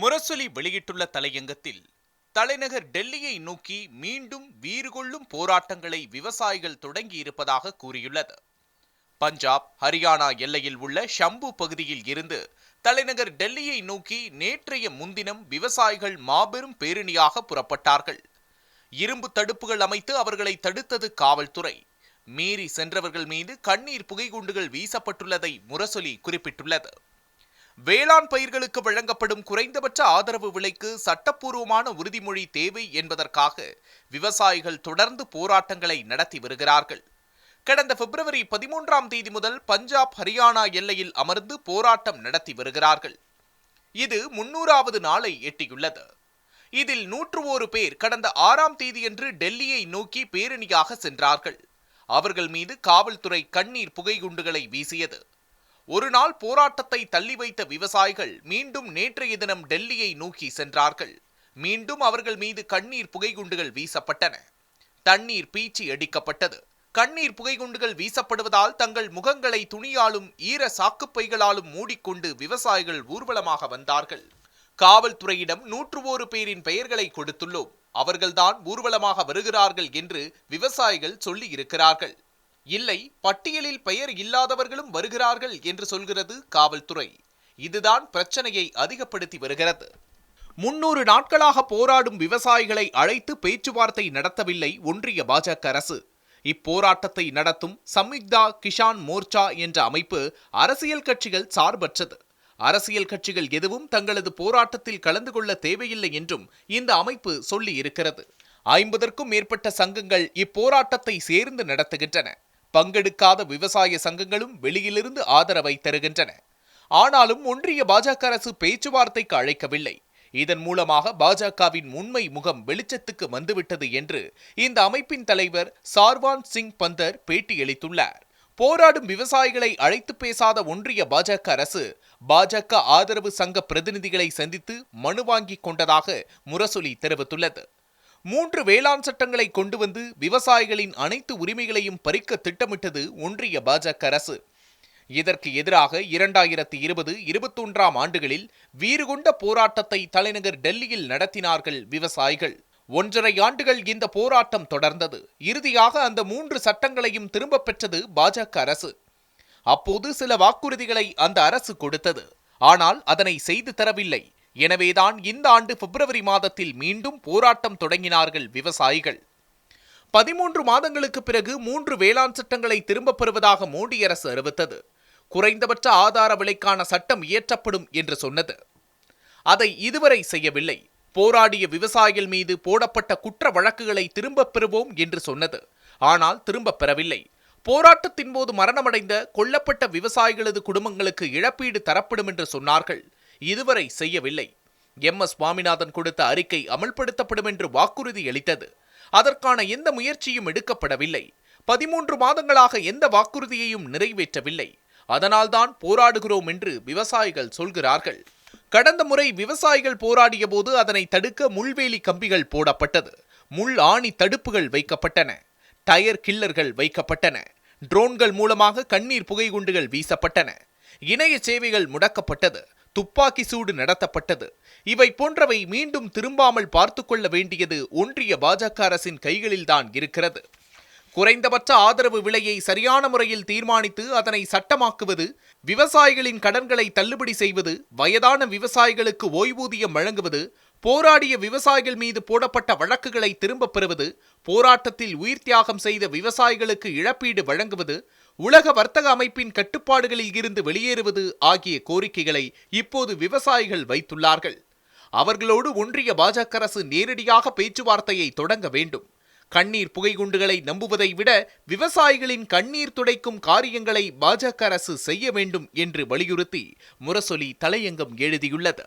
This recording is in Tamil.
முரசொலி வெளியிட்டுள்ள தலையங்கத்தில் தலைநகர் டெல்லியை நோக்கி மீண்டும் வீறுகொள்ளும் போராட்டங்களை விவசாயிகள் தொடங்கியிருப்பதாக கூறியுள்ளது. பஞ்சாப் ஹரியானா எல்லையில் உள்ள ஷம்பு பகுதியில் இருந்து தலைநகர் டெல்லியை நோக்கி நேற்றைய முன்தினம் விவசாயிகள் மாபெரும் பேரணியாக புறப்பட்டார்கள். இரும்பு தடுப்புகள் அமைத்து அவர்களை தடுத்தது காவல்துறை. மீறி சென்றவர்கள் மீது கண்ணீர் புகைகுண்டுகள் வீசப்பட்டுள்ளதை முரசொலி குறிப்பிட்டுள்ளது. வேளாண் பயிர்களுக்கு வழங்கப்படும் குறைந்தபட்ச ஆதரவு விலைக்கு சட்டப்பூர்வமான உறுதிமொழி தேவை என்பதற்காக விவசாயிகள் தொடர்ந்து போராட்டங்களை நடத்தி வருகிறார்கள். கடந்த பிப்ரவரி பதிமூன்றாம் தேதி முதல் பஞ்சாப் ஹரியானா எல்லையில் அமர்ந்து போராட்டம் நடத்தி வருகிறார்கள். இது முன்னூறாவது நாளை எட்டியுள்ளது. இதில் நூற்று ஒரு பேர் கடந்த ஆறாம் தேதியன்று டெல்லியை நோக்கி பேரணியாக சென்றார்கள். அவர்கள் மீது காவல்துறை கண்ணீர் புகைகுண்டுகளை வீசியது. ஒரு நாள் போராட்டத்தை தள்ளி வைத்த விவசாயிகள் மீண்டும் நேற்றைய தினம் டெல்லியை நோக்கி சென்றார்கள். மீண்டும் அவர்கள் மீது கண்ணீர் புகைகுண்டுகள் வீசப்பட்டன. தண்ணீர் பீச்சி அடிக்கப்பட்டது. கண்ணீர் புகைகுண்டுகள் வீசப்படுவதால் தங்கள் முகங்களை துணியாலும் ஈர சாக்குப்பைகளாலும் மூடிக்கொண்டு விவசாயிகள் ஊர்வலமாக வந்தார்கள். காவல்துறையிடம் நூற்று ஒரு பேரின் பெயர்களை கொடுத்துள்ளோம். அவர்கள்தான் ஊர்வலமாக வருகிறார்கள் என்று விவசாயிகள் சொல்லியிருக்கிறார்கள். இல்லை பட்டியலில் பெயர் இல்லாதவர்களும் வருகிறார்கள் என்று சொல்கிறது காவல்துறை. இதுதான் பிரச்சனையை அதிகப்படுத்தி வருகிறது. முன்னூறு நாட்களாக போராடும் விவசாயிகளை அழைத்து பேச்சுவார்த்தை நடத்தவில்லை ஒன்றிய பாஜக அரசு. இப்போராட்டத்தை நடத்தும் சம்யுக்தா கிஷான் மோர்ச்சா என்ற அமைப்பு அரசியல் கட்சிகள் சார்பற்றது. அரசியல் கட்சிகள் எதுவும் தங்களது போராட்டத்தில் கலந்து கொள்ள தேவையில்லை என்றும் இந்த அமைப்பு சொல்லி இருக்கிறது ஐம்பதற்கும் மேற்பட்ட சங்கங்கள் இப்போராட்டத்தை சேர்ந்து நடத்துகின்றன. பங்கெடுக்காத விவசாய சங்கங்களும் வெளியிலிருந்து ஆதரவை தருகின்றன. ஆனாலும் ஒன்றிய பாஜக அரசு பேச்சுவார்த்தைக்கு அழைக்கவில்லை. இதன் மூலமாக பாஜகவின் உண்மை முகம் வெளிச்சத்துக்கு வந்துவிட்டது என்று இந்த அமைப்பின் தலைவர் சார்வான் சிங் பந்தர் பேட்டியளித்துள்ளார். போராடும் விவசாயிகளை அழைத்து பேசாத ஒன்றிய பாஜக அரசு பாஜக ஆதரவு சங்க பிரதிநிதிகளை சந்தித்து மனு வாங்கிக் கொண்டதாக முரசொலி தெரிவித்துள்ளது. மூன்று வேளாண் சட்டங்களை கொண்டு வந்து விவசாயிகளின் அனைத்து உரிமைகளையும் பறிக்க திட்டமிட்டது ஒன்றிய பாஜக அரசு. இதற்கு எதிராக இரண்டாயிரத்தி இருபது இருபத்தொன்றாம் ஆண்டுகளில் வீறுகொண்ட போராட்டத்தை தலைநகர் டெல்லியில் நடத்தினார்கள் விவசாயிகள். ஒன்றரை ஆண்டுகள் இந்த போராட்டம் தொடர்ந்தது. இறுதியாக அந்த மூன்று சட்டங்களையும் திரும்பப் பெற்றது பாஜக அரசு. அப்போது சில வாக்குறுதிகளை அந்த அரசு கொடுத்தது. ஆனால் அதனை செய்து தரவில்லை. எனவேதான் இந்த ஆண்டு பிப்ரவரி மாதத்தில் மீண்டும் போராட்டம் தொடங்கினார்கள் விவசாயிகள். பதிமூன்று மாதங்களுக்கு பிறகு மூன்று வேளாண் சட்டங்களை திரும்பப் பெறுவதாக மோடி அரசு அறிவித்தது. குறைந்தபட்ச ஆதார விலைக்கான சட்டம் இயற்றப்படும் என்று சொன்னது. அதை இதுவரை செய்யவில்லை. போராடிய விவசாயிகள் மீது போடப்பட்ட குற்ற வழக்குகளை திரும்பப் பெறுவோம் என்று சொன்னது. ஆனால் திரும்பப் பெறவில்லை. போராட்டத்தின் போது மரணமடைந்த கொல்லப்பட்ட விவசாயிகளது குடும்பங்களுக்கு இழப்பீடு தரப்படும் என்று சொன்னார்கள். இதுவரை செய்யவில்லை. எம். எஸ். சுவாமிநாதன் கொடுத்த அறிக்கை அமல்படுத்தப்படும் என்று வாக்குறுதி அளித்தது. அதற்கான எந்த முயற்சியும் எடுக்கப்படவில்லை. பதிமூன்று மாதங்களாக எந்த வாக்குறுதியையும் நிறைவேற்றவில்லை. அதனால்தான் போராடுகிறோம் என்று விவசாயிகள் சொல்கிறார்கள். கடந்த முறை விவசாயிகள் போராடிய போது அதனை தடுக்க முள்வேலி கம்பிகள் போடப்பட்டது. முள் ஆணி தடுப்புகள் வைக்கப்பட்டன. டயர் கில்லர்கள் வைக்கப்பட்டன. ட்ரோன்கள் மூலமாக கண்ணீர் புகை குண்டுகள் வீசப்பட்டன. இணைய சேவைகள் முடக்கப்பட்டது. துப்பாக்கி சூடு நடத்தப்பட்டது. இவை போன்றவை மீண்டும் திரும்பாமல் பார்த்து கொள்ள வேண்டியது ஒன்றிய பாஜக அரசின் கைகளில்தான் இருக்கிறது. குறைந்தபட்ச ஆதரவு விலையை சரியான முறையில் தீர்மானித்து அதனை சட்டமாக்குவது விவசாயிகளின் கடன்களை தள்ளுபடி செய்வது வயதான விவசாயிகளுக்கு ஓய்வூதியம் வழங்குவது போராடிய விவசாயிகள் மீது போடப்பட்ட வழக்குகளை திரும்பப் பெறுவது போராட்டத்தில் உயிர் தியாகம் செய்த விவசாயிகளுக்கு இழப்பீடு வழங்குவது உலக வர்த்தக அமைப்பின் கட்டுப்பாடுகளில் இருந்து வெளியேறுவது ஆகிய கோரிக்கைகளை இப்போது விவசாயிகள் வைத்துள்ளார்கள். அவர்களோடு ஒன்றிய பாஜக அரசு நேரடியாக பேச்சுவார்த்தையை தொடங்க வேண்டும். கண்ணீர் புகைகுண்டுகளை நம்புவதை விட விவசாயிகளின் கண்ணீர் துடைக்கும் காரியங்களை பாஜக அரசு செய்ய வேண்டும் என்று வலியுறுத்தி முரசொலி தலையங்கம் எழுதியுள்ளது.